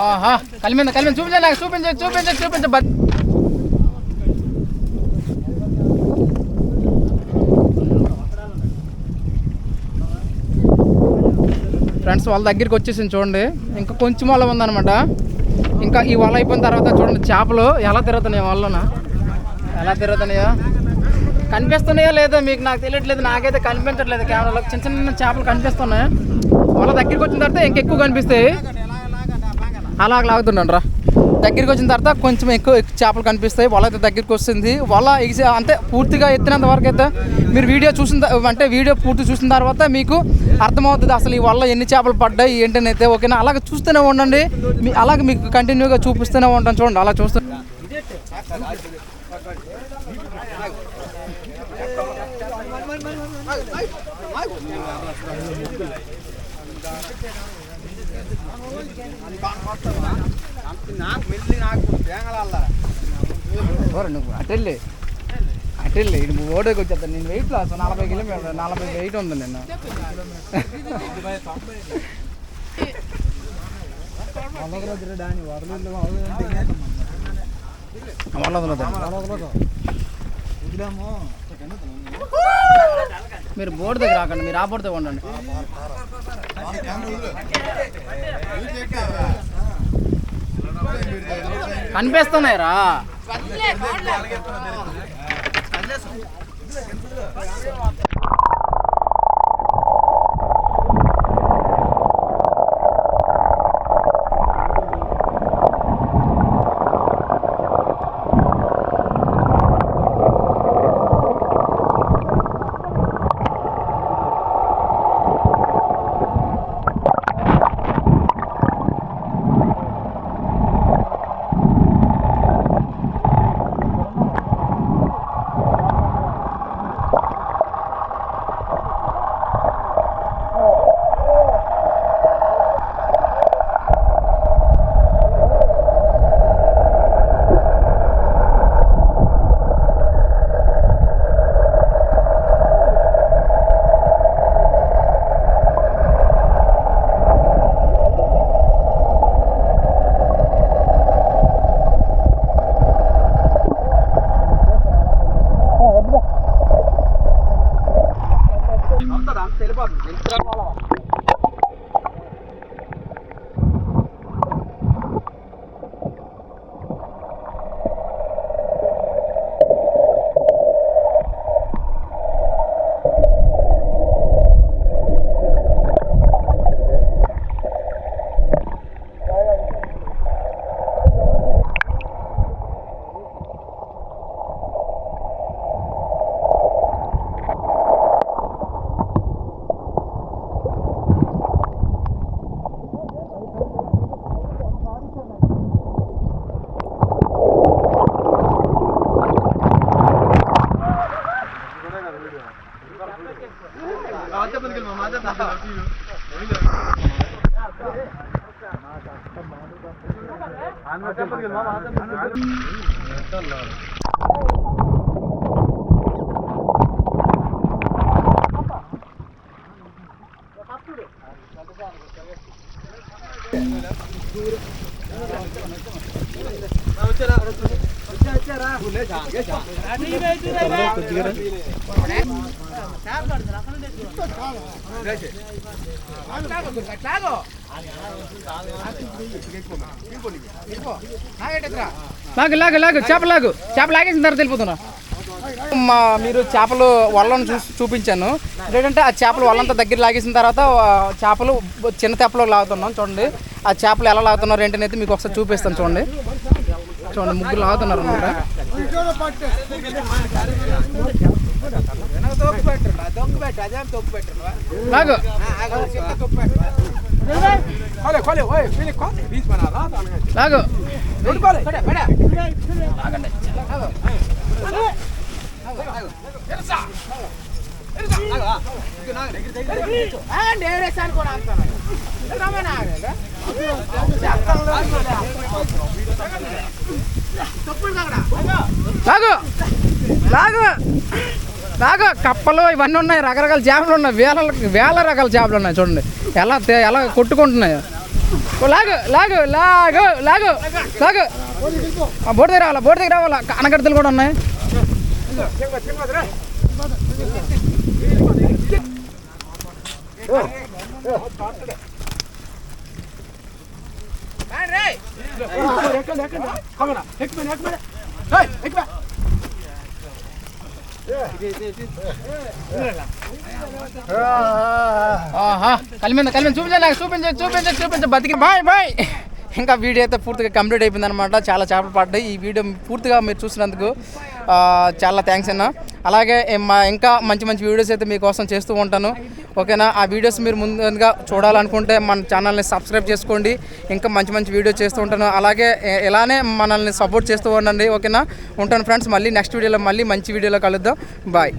ఆహా కలిమింద కలిమింద చూపించండి నాకు చూపించండి చూపించండి చూపించండి ఫ్రెండ్స్ వాళ్ళ దగ్గరికి వచ్చేసింది చూడండి. ఇంకా కొంచెం వల్ల ఉందనమాట ఇంకా ఈ వల అయిపోయిన తర్వాత చూడండి చేపలు ఎలా తిరుగుతున్నాయి వలన ఎలా తిరుగుతున్నాయో? కనిపిస్తున్నాయో లేదో మీకు? నాకు తెలియట్లేదు నాకైతే కనిపించట్లేదు కెమెరాలో. చిన్న చిన్న చేపలు కనిపిస్తున్నాయి. వాళ్ళ దగ్గరికి వచ్చిన తర్వాత ఇంకెక్కువ కనిపిస్తాయి. అలాగ లాగుతున్నాను రా. దగ్గరికి వచ్చిన తర్వాత కొంచెం ఎక్కువ ఎక్కువ చేపలు కనిపిస్తాయి. వల అయితే దగ్గరికి వస్తుంది. వల అంటే పూర్తిగా ఎత్తినంత వరకు అయితే మీరు వీడియో చూసిన అంటే వీడియో పూర్తి చూసిన తర్వాత మీకు అర్థమవుతుంది అసలు ఈ వల్ల ఎన్ని చేపలు పడ్డాయి ఏంటని అయితే ఓకేనా? అలాగే చూస్తూనే ఉండండి. మీ అలాగే మీకు కంటిన్యూగా చూపిస్తూనే ఉంటాను. చూడండి అలా చూస్తూ నువ్వు? అటెళ్ళి అటెళ్ళి లేదు నువ్వు ఓడోకి వచ్చేస్తాను నేను వెయిట్ లాస్ నలభై కిలోమీటర్ నలభై వెయిట్ ఉంది నేను మీరు బోర్డు దగ్గర రాకండి మీరు ఆ బోర్డుతో ఉండండి. కనిపిస్తున్నాయి రా 你别发了。Ağaca mı gelmem? Ağaca mı gelmem? Ağaca mı gelmem? Ağaca mı gelmem? İnşallah. వచ్చారా లాగు లాగు లాగు చేప లాగు. చేప లాగేసిన తర్వాత వెళ్ళిపోతున్నా. మా మీరు చేపలు వల్లను చూసి చూపించాను. ఏంటంటే ఆ చేపలు వల్లంతా దగ్గర లాగేసిన తర్వాత చేపలు చిన్న తెప్పలో లాగుతున్నాం. చూడండి ఆ చేపలు ఎలా లాగుతున్నారు ఏంటనేది అయితే మీకు ఒకసారి చూపిస్తాను చూడండి. చూడండి ముగ్గురు లాగుతున్నారు అనమాట లాగు Kolle, లాగు. లాగు. లాగు. కప్పలు ఇవన్నీ ఉన్నాయి. రకరకాల చేపలు ఉన్నాయి. వేల వేల రకాల చేపలు ఉన్నాయి చూడండి. ఎలా ఎలా కొట్టుకుంటున్నాయో. లాగు లాగు లాగు లాగు లాగు. ఆ, దగ్గర రావాలా? బోట్ దగ్గర రావాలా? అనగడతలు కూడా ఉన్నాయి. 챙 కలిమింద కలిమింద చూపించండి చూపించండి చూపించండి చూపించండి బతికి. Bye bye. ఇంకా వీడియో అయితే పూర్తిగా కంప్లీట్ అయిపోయింది అనమాట చాలా చేపలు పడ్డాయి. ఈ వీడియో పూర్తిగా మీరు చూసినందుకు చాలా థ్యాంక్స్ అన్న. అలాగే మా ఇంకా మంచి మంచి వీడియోస్ అయితే మీకోసం చేస్తూ ఉంటాను. ఓకేనా? ఆ వీడియోస్ మీరు ముందుగా చూడాలనుకుంటే మన ఛానల్ని సబ్స్క్రైబ్ చేసుకోండి. ఇంకా మంచి మంచి వీడియోస్ చేస్తూ ఉంటాను. అలాగే ఇలానే మనల్ని సపోర్ట్ చేస్తూ ఉండండి. ఓకేనా? ఉంటాను ఫ్రెండ్స్ మళ్ళీ నెక్స్ట్ వీడియోలో మళ్ళీ మంచి వీడియోలో కలుద్దాం. బాయ్